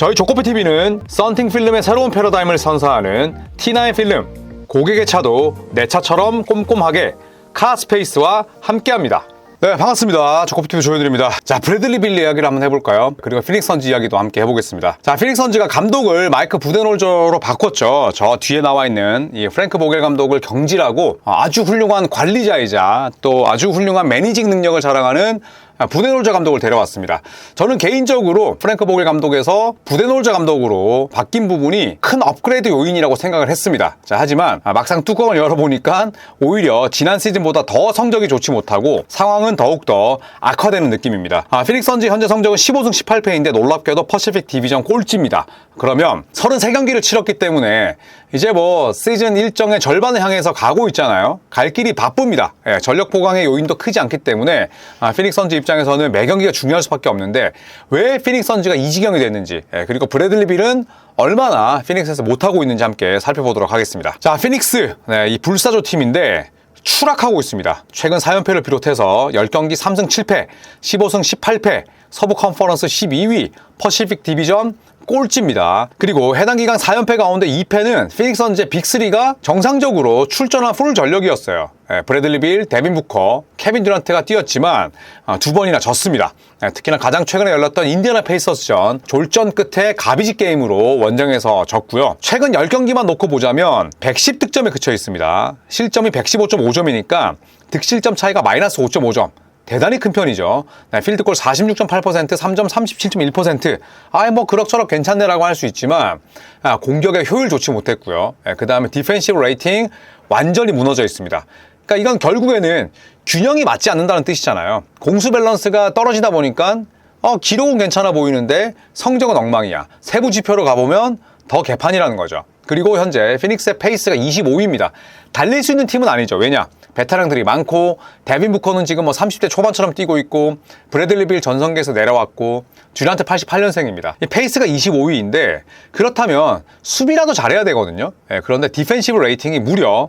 저희 조코피TV는 썬팅 필름의 새로운 패러다임을 선사하는 T9 필름 고객의 차도 내 차처럼 꼼꼼하게 카스페이스와 함께합니다. 네, 반갑습니다. 조코피TV 조현일입니다. 자, 브래들리 빌리 이야기를 한번 해볼까요? 그리고 피닉스 선즈 이야기도 함께 해보겠습니다. 자, 피닉스 선즈가 감독을 마이크 부데놀저로 바꿨죠. 저 뒤에 나와 있는 이 프랭크 보겔 감독을 경질하고 아주 훌륭한 관리자이자 또 아주 훌륭한 매니징 능력을 자랑하는 부데놀자 감독을 데려왔습니다. 저는 개인적으로 프랭크 보겔 감독에서 부데놀자 감독으로 바뀐 부분이 큰 업그레이드 요인이라고 생각을 했습니다. 자, 하지만 막상 뚜껑을 열어보니까 오히려 지난 시즌보다 더 성적이 좋지 못하고 상황은 더욱더 악화되는 느낌입니다. 아, 피닉스 선지 현재 성적은 15승 18패인데 놀랍게도 퍼시픽 디비전 꼴찌입니다. 그러면 33경기를 치렀기 때문에 이제 뭐 시즌 일정의 절반을 향해서 가고 있잖아요. 갈 길이 바쁩니다. 예, 전력 보강의 요인도 크지 않기 때문에 아, 피닉스 선지 입장 에서는 매 경기가 중요할 수밖에 없는데 왜 피닉스 선지가 이 지경이 됐는지 예, 그리고 브래들리 빌은 얼마나 피닉스에서 못하고 있는지 함께 살펴보도록 하겠습니다. 자, 피닉스 네, 이 불사조 팀인데 추락하고 있습니다. 최근 4연패를 비롯해서 10경기 3승 7패, 15승 18패, 서부 컨퍼런스 12위, 퍼시픽 디비전 꼴찌입니다. 그리고 해당 기간 4연패 가운데 2패는 피닉스 선제 빅3가 정상적으로 출전한 풀 전력이었어요. 예, 브래들리 빌, 데빈 부커, 케빈 듀란트가 뛰었지만 아, 두 번이나 졌습니다. 예, 특히나 가장 최근에 열렸던 인디애나 페이서스전 졸전 끝에 가비지 게임으로 원정에서 졌고요. 최근 10경기만 놓고 보자면 110득점에 그쳐 있습니다. 실점이 115.5점이니까 득실점 차이가 마이너스 5.5점. 대단히 큰 편이죠. 네, 필드골 46.8%, 3점 37.1%. 아예 뭐 그럭저럭 괜찮네라고 할 수 있지만 아, 공격의 효율 좋지 못했고요. 네, 그 다음에 디펜시브 레이팅 완전히 무너져 있습니다. 그러니까 이건 결국에는 균형이 맞지 않는다는 뜻이잖아요. 공수 밸런스가 떨어지다 보니까 어, 기록은 괜찮아 보이는데 성적은 엉망이야. 세부 지표로 가보면 더 개판이라는 거죠. 그리고 현재 피닉스의 페이스가 25위입니다. 달릴 수 있는 팀은 아니죠. 왜냐? 베테랑들이 많고 데빈 부커는 지금 뭐 30대 초반처럼 뛰고 있고 브래들리 빌 전성기에서 내려왔고 듀란트 88년생입니다. 이 페이스가 25위인데 그렇다면 수비라도 잘해야 되거든요. 예, 그런데 디펜시브 레이팅이 무려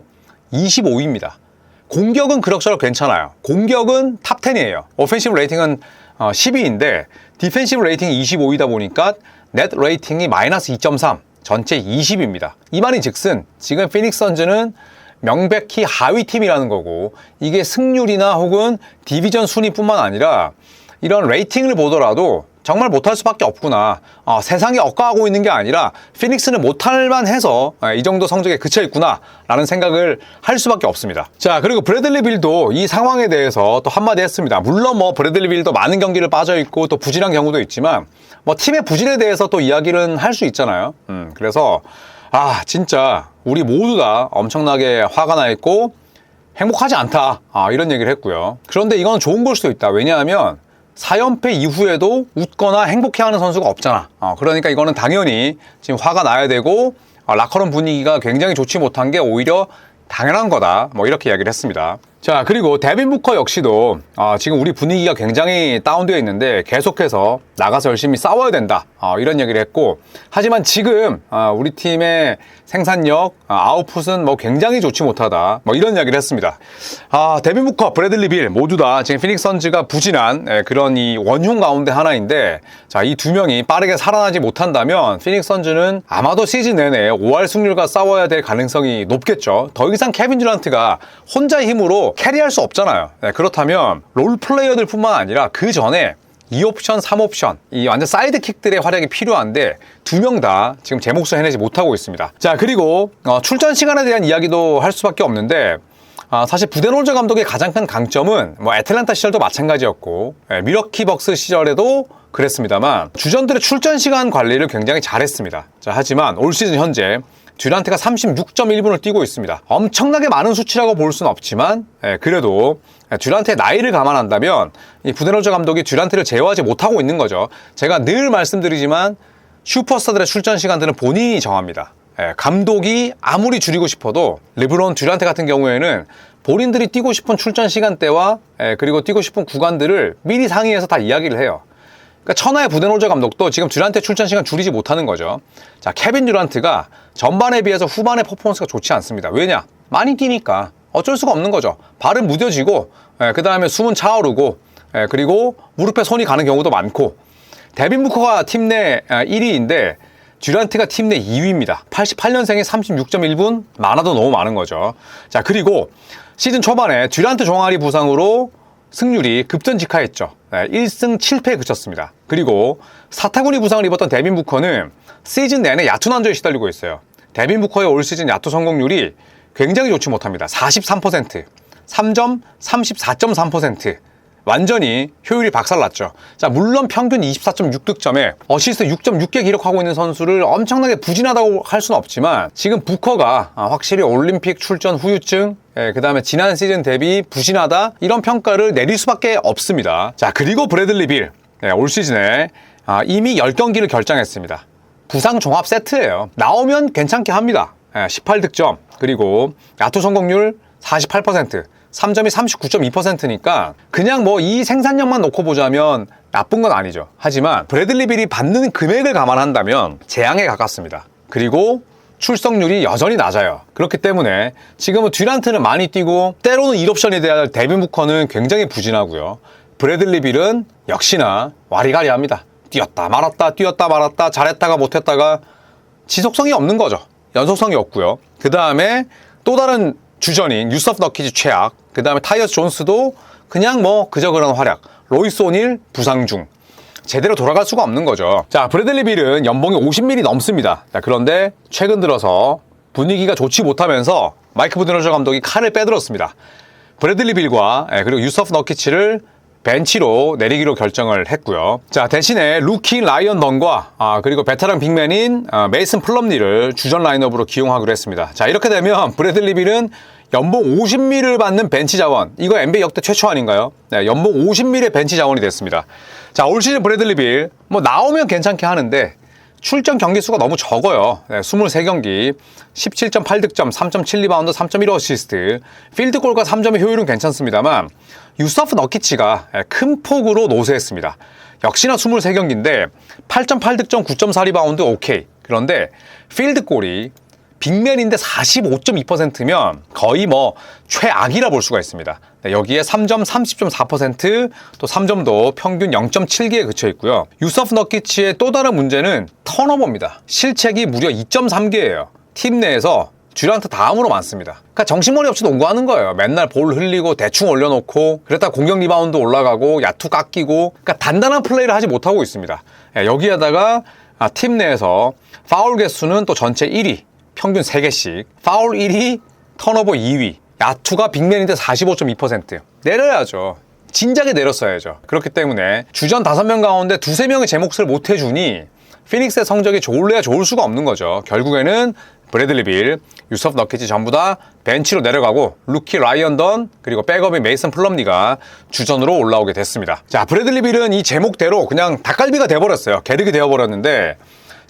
25위입니다. 공격은 그럭저럭 괜찮아요. 공격은 탑 10이에요. 오펜시브 레이팅은 10위인데 디펜시브 레이팅이 25위다 보니까 넷 레이팅이 마이너스 2.3 전체 20입니다. 이 말인 즉슨 지금 피닉스 선즈는 명백히 하위 팀이라는 거고 이게 승률이나 혹은 디비전 순위뿐만 아니라 이런 레이팅을 보더라도 정말 못할 수밖에 없구나. 어, 세상이 억까하고 있는 게 아니라 피닉스는 못할만 해서 어, 이 정도 성적에 그쳐 있구나 라는 생각을 할 수밖에 없습니다. 자 그리고 브래들리 빌도 이 상황에 대해서 또 한마디 했습니다. 물론 뭐 브래들리 빌도 많은 경기를 빠져 있고 또 부진한 경우도 있지만 뭐 팀의 부진에 대해서 또 이야기를 할수 있잖아요. 음, 그래서 아 진짜 우리 모두 다 엄청나게 화가 나 있고 행복하지 않다 아, 이런 얘기를 했고요. 그런데 이건 좋은 걸 수도 있다. 왜냐하면 4연패 이후에도 웃거나 행복해하는 선수가 없잖아. 어, 그러니까 이거는 당연히 지금 화가 나야 되고 어, 라커룸 분위기가 굉장히 좋지 못한 게 오히려 당연한 거다. 뭐 이렇게 이야기를 했습니다. 자 그리고 데빈 부커 역시도 아, 지금 우리 분위기가 굉장히 다운되어 있는데 계속해서 나가서 열심히 싸워야 된다 아, 이런 얘기를 했고 하지만 지금 아, 우리 팀의 생산력 아, 아웃풋은 뭐 굉장히 좋지 못하다. 뭐 이런 이야기를 했습니다. 아 데빈 부커 브래들리 빌 모두 다 지금 피닉스 선즈가 부진한 예, 그런 이 원흉 가운데 하나인데 자 이 두 명이 빠르게 살아나지 못한다면 피닉스 선즈는 아마도 시즌 내내 5할 승률과 싸워야 될 가능성이 높겠죠. 더 이상 케빈 듀란트가 혼자의 힘으로 캐리할 수 없잖아요. 네, 그렇다면 롤 플레이어들 뿐만 아니라 그 전에 2옵션, 3옵션, 이 완전 사이드킥들의 활약이 필요한데 두 명 다 지금 제 몫을 해내지 못하고 있습니다. 자, 그리고 어, 출전 시간에 대한 이야기도 할 수밖에 없는데 아, 사실 부데놀저 감독의 가장 큰 강점은 뭐 애틀란타 시절도 마찬가지였고 예, 미러키 벅스 시절에도 그랬습니다만 주전들의 출전 시간 관리를 굉장히 잘했습니다. 자, 하지만 올 시즌 현재 듀란트가 36.1분을 뛰고 있습니다. 엄청나게 많은 수치라고 볼 수는 없지만 예, 그래도 듀란트의 나이를 감안한다면 이 부데노저 감독이 듀란트를 제어하지 못하고 있는 거죠. 제가 늘 말씀드리지만 슈퍼스타들의 출전 시간들은 본인이 정합니다. 예, 감독이 아무리 줄이고 싶어도 르브론 듀란트 같은 경우에는 본인들이 뛰고 싶은 출전 시간대와 예, 그리고 뛰고 싶은 구간들을 미리 상의해서 다 이야기를 해요. 그러니까 천하의 부데노저 감독도 지금 듀란트 출전 시간 줄이지 못하는 거죠. 자, 케빈 듀란트가 전반에 비해서 후반의 퍼포먼스가 좋지 않습니다. 왜냐? 많이 뛰니까 어쩔 수가 없는 거죠. 발은 무뎌지고 예, 그 다음에 숨은 차오르고 예, 그리고 무릎에 손이 가는 경우도 많고 데빈 부커가 팀 내 1위인데 듀란트가 팀 내 2위입니다. 88년생에 36.1분 많아도 너무 많은 거죠. 자 그리고 시즌 초반에 듀란트 종아리 부상으로 승률이 급전직하했죠. 네, 1승 7패에 그쳤습니다. 그리고 사타구니 부상을 입었던 데빈 부커는 시즌 내내 야투 난조에 시달리고 있어요. 데빈 부커의 올 시즌 야투 성공률이 굉장히 좋지 못합니다. 43%, 3점 34.3%. 완전히 효율이 박살났죠. 자, 물론 평균 24.6 득점에 어시스트 6.6개 기록하고 있는 선수를 엄청나게 부진하다고 할 수는 없지만 지금 부커가 아, 확실히 올림픽 출전 후유증 예, 그 다음에 지난 시즌 대비 부진하다 이런 평가를 내릴 수밖에 없습니다. 자, 그리고 브래들리 빌. 예, 올 시즌에 아, 이미 10경기를 결장했습니다. 부상 종합 세트예요. 나오면 괜찮게 합니다. 예, 18득점 그리고 야투 성공률 48%. 3점이 39.2%니까 그냥 뭐 이 생산량만 놓고 보자면 나쁜 건 아니죠. 하지만 브래들리 빌이 받는 금액을 감안한다면 재앙에 가깝습니다. 그리고 출석률이 여전히 낮아요. 그렇기 때문에 지금은 듀란트는 많이 뛰고 때로는 1옵션에 대한 데빈 부커는 굉장히 부진하고요. 브래들리 빌은 역시나 와리가리합니다. 뛰었다 말았다 뛰었다 말았다 잘했다가 못했다가 지속성이 없는 거죠. 연속성이 없고요. 그 다음에 또 다른 주전인 유서프 너키즈 최악, 그 다음에 타이어스 존스도 그냥 뭐 그저 그런 활약, 로이스 오닐 부상 중. 제대로 돌아갈 수가 없는 거죠. 자, 브래들리 빌은 연봉이 50밀이 넘습니다. 자, 그런데 최근 들어서 분위기가 좋지 못하면서 마이크 부드너저 감독이 칼을 빼들었습니다. 브래들리 빌과 예, 그리고 유서프 너키치를 벤치로 내리기로 결정을 했고요. 자 대신에 루키 라이언 던과 아, 그리고 베테랑 빅맨인 아, 메이슨 플럼리를 주전 라인업으로 기용하기로 했습니다. 자 이렇게 되면 브래들리 빌은 연봉 50밀을 받는 벤치 자원 이거 NBA 역대 최초 아닌가요? 네, 연봉 50밀의 ben치 자원이 됐습니다. 자올 시즌 브래들리 빌뭐 나오면 괜찮게 하는데 출전 경기 수가 너무 적어요. 네, 23경기, 17.8득점, 3.7리바운드, 3.1 어시스트, 필드골과 3점의 효율은 괜찮습니다만 유서프 너키치가 예, 큰 폭으로 노쇠했습니다. 역시나 23경기인데 8.8득점, 9.4리바운드 오케이. 그런데 필드골이 빅맨인데 45.2%면 거의 뭐 최악이라 볼 수가 있습니다. 네, 여기에 3점 30.4%또 3점도 평균 0.7개에 그쳐 있고요. 유서프 너키치의 또 다른 문제는 턴오버입니다. 실책이 무려 2.3개예요. 팀 내에서 듀란트 다음으로 많습니다. 그러니까 정신머리 없이 농구하는 거예요. 맨날 볼 흘리고 대충 올려놓고 그랬다 공격 리바운드 올라가고 야투 깎이고 그러니까 단단한 플레이를 하지 못하고 있습니다. 예, 여기에다가 아, 팀 내에서 파울 개수는 또 전체 1위 평균 3개씩 파울 1위 턴오버 2위 야투가 빅맨인데 45.2% 내려야죠. 진작에 내렸어야죠. 그렇기 때문에 주전 5명 가운데 두세 명의 제 몫을 못 해주니 피닉스의 성적이 좋을래야 좋을 수가 없는 거죠. 결국에는 브래들리 빌, 유섭 너키치 전부 다 벤치로 내려가고 루키 라이언 던 그리고 백업의 메이슨 플럼리가 주전으로 올라오게 됐습니다. 자, 브래들리 빌은 이 제목대로 그냥 닭갈비가 돼버렸어요. 개득이 되어버렸는데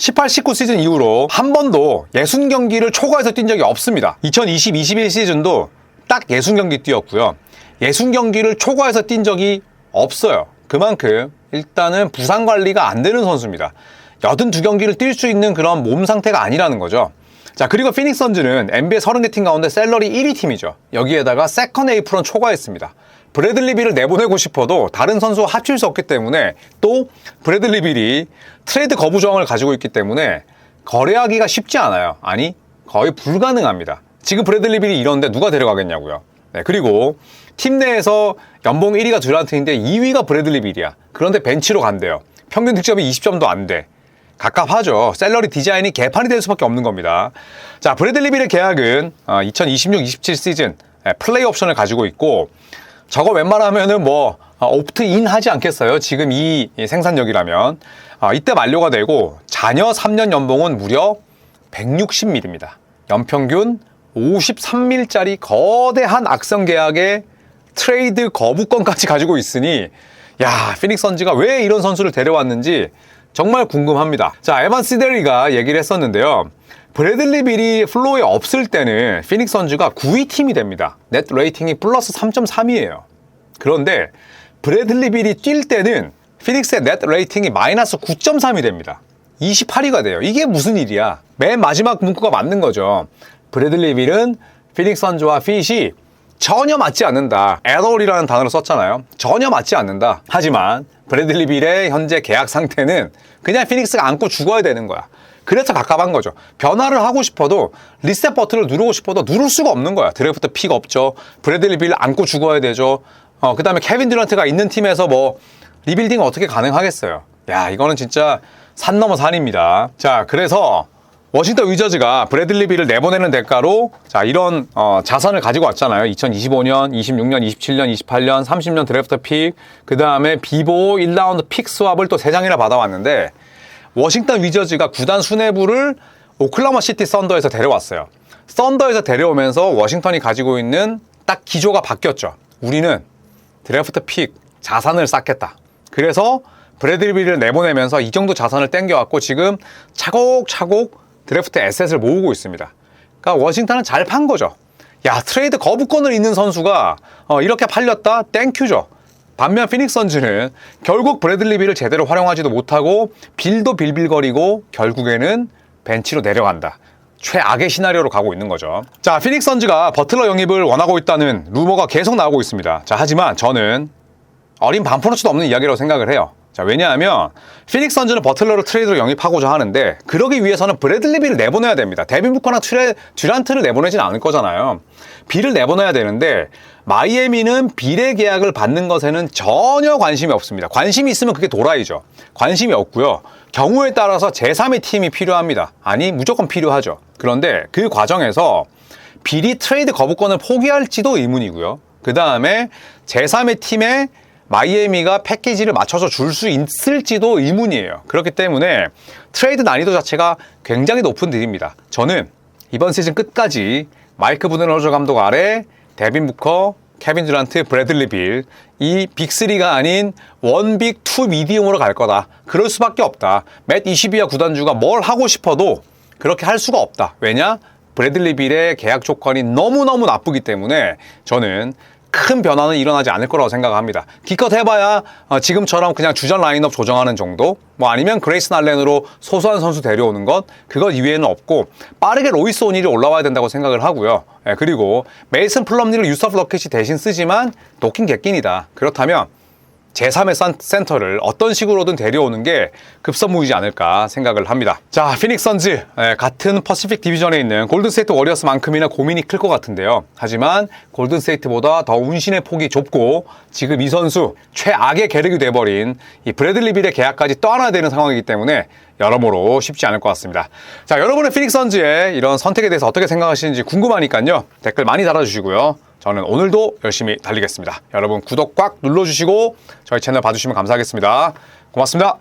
18, 19 시즌 이후로 한 번도 60경기를 초과해서 뛴 적이 없습니다. 2020, 21 시즌도 딱 60경기 뛰었고요. 60경기를 초과해서 뛴 적이 없어요. 그만큼 일단은 부상 관리가 안 되는 선수입니다. 82경기를 뛸 수 있는 그런 몸 상태가 아니라는 거죠. 자, 그리고 피닉스 선즈는 NBA 30개 팀 가운데 셀러리 1위 팀이죠. 여기에다가 세컨 에이프론 초과했습니다. 브래들리 빌을 내보내고 싶어도 다른 선수와 합칠 수 없기 때문에 또 브래들리 빌이 트레이드 거부 조항을 가지고 있기 때문에 거래하기가 쉽지 않아요. 아니, 거의 불가능합니다. 지금 브래들리 빌이 이런데 누가 데려가겠냐고요. 네, 그리고 팀 내에서 연봉 1위가 듀란트인데 2위가 브래들리 빌이야. 그런데 벤치로 간대요. 평균 득점이 20점도 안 돼. 갑갑하죠. 샐러리 디자인이 개판이 될 수밖에 없는 겁니다. 자, 브래들리 빌의 계약은 2026-27 어, 시즌 예, 플레이 옵션을 가지고 있고 저거 웬만하면은 뭐 옵트인 어, 하지 않겠어요? 지금 이 생산력이라면 아, 이때 만료가 되고 자녀 3년 연봉은 무려 160밀입니다. 연평균 53밀짜리 거대한 악성 계약의 트레이드 거부권까지 가지고 있으니 야 피닉스 선지가 왜 이런 선수를 데려왔는지 정말 궁금합니다. 자 에반 시데리가 얘기를 했었는데요. 브래들리 빌이 플로우에 없을 때는 피닉스 선즈가 9위 팀이 됩니다. 넷 레이팅이 플러스 3.3이에요. 그런데 브래들리 빌이 뛸 때는 피닉스의 넷 레이팅이 마이너스 9.3이 됩니다. 28위가 돼요. 이게 무슨 일이야? 맨 마지막 문구가 맞는 거죠. 브래들리 빌은 피닉스 선즈와 핏이 전혀 맞지 않는다. 에럴이라는 단어를 썼잖아요. 전혀 맞지 않는다. 하지만 브래들리 빌의 현재 계약 상태는 그냥 피닉스가 안고 죽어야 되는 거야. 그래서 가깝한 거죠. 변화를 하고 싶어도 리셋 버튼을 누르고 싶어도 누를 수가 없는 거야. 드래프트 픽 없죠. 브래들리 빌 안고 죽어야 되죠. 어, 그 다음에 케빈 듀란트가 있는 팀에서 뭐 리빌딩 어떻게 가능하겠어요. 야, 이거는 진짜 산 넘어 산입니다. 자, 그래서 워싱턴 위저즈가 브래들리 빌을 내보내는 대가로 자 이런 어, 자산을 가지고 왔잖아요. 2025년, 26년, 27년, 28년, 30년 드래프트 픽, 그 다음에 비보 1라운드 픽 스왑을 또 3장이나 받아왔는데 워싱턴 위저즈가 구단 수뇌부를 오클라마 시티 썬더에서 데려왔어요. 썬더에서 데려오면서 워싱턴이 가지고 있는 딱 기조가 바뀌었죠. 우리는 드래프트 픽 자산을 쌓겠다. 그래서 브래들리 빌을 내보내면서 이 정도 자산을 땡겨왔고 지금 차곡차곡 드래프트 에셋을 모으고 있습니다. 그러니까 워싱턴은 잘 판 거죠. 야 트레이드 거부권을 있는 선수가 어, 이렇게 팔렸다 땡큐죠. 반면 피닉스 선즈는 결국 브래들리 빌을 제대로 활용하지도 못하고 빌도 빌빌거리고 결국에는 벤치로 내려간다. 최악의 시나리오로 가고 있는 거죠. 자, 피닉스 선즈가 버틀러 영입을 원하고 있다는 루머가 계속 나오고 있습니다. 자, 하지만 저는 어린 반푼어치도 없는 이야기라고 생각을 해요. 자, 왜냐하면 피닉스 선즈는 버틀러를 트레이드로 영입하고자 하는데 그러기 위해서는 브래들리 빌을 내보내야 됩니다. 데빈 부커나 듀란트를 내보내진 않을 거잖아요. 빌을 내보내야 되는데 마이애미는 빌의 계약을 받는 것에는 전혀 관심이 없습니다. 관심이 있으면 그게 도라이죠. 관심이 없고요. 경우에 따라서 제3의 팀이 필요합니다. 아니, 무조건 필요하죠. 그런데 그 과정에서 빌이 트레이드 거부권을 포기할지도 의문이고요. 그 다음에 제3의 팀에 마이애미가 패키지를 맞춰서 줄 수 있을지도 의문이에요. 그렇기 때문에 트레이드 난이도 자체가 굉장히 높은 딜입니다. 저는 이번 시즌 끝까지 마이크 부든러저 감독 아래 데빈 부커, 케빈 듀란트, 브래들리 빌, 이 빅3가 아닌 원빅 투 미디움으로 갈 거다. 그럴 수밖에 없다. 맷 22와 구단주가 뭘 하고 싶어도 그렇게 할 수가 없다. 왜냐? 브래들리 빌의 계약 조건이 너무너무 나쁘기 때문에 저는 큰 변화는 일어나지 않을 거라고 생각합니다. 기껏 해봐야 어, 지금처럼 그냥 주전 라인업 조정하는 정도, 뭐 아니면 그레이스 날렌으로 소소한 선수 데려오는 것, 그것 이외에는 없고 빠르게 로이스 오닐이 올라와야 된다고 생각을 하고요. 예, 그리고 메이슨 플럼니를 유서프 러켓이 대신 쓰지만 도킹 객긴이다. 그렇다면 제3의 센터를 어떤 식으로든 데려오는 게 급선무이지 않을까 생각을 합니다. 자, 피닉스 선즈 예, 같은 퍼시픽 디비전에 있는 골든스테이트 워리어스만큼이나 고민이 클 것 같은데요. 하지만 골든스테이트보다 더 운신의 폭이 좁고 지금 이 선수 최악의 계력이 돼버린 이 브래들리 빌의 계약까지 떠안아야 되는 상황이기 때문에 여러모로 쉽지 않을 것 같습니다. 자, 여러분의 피닉스 선즈의 이런 선택에 대해서 어떻게 생각하시는지 궁금하니까요. 댓글 많이 달아주시고요. 저는 오늘도 열심히 달리겠습니다. 여러분 구독 꽉 눌러주시고 저희 채널 봐주시면 감사하겠습니다. 고맙습니다.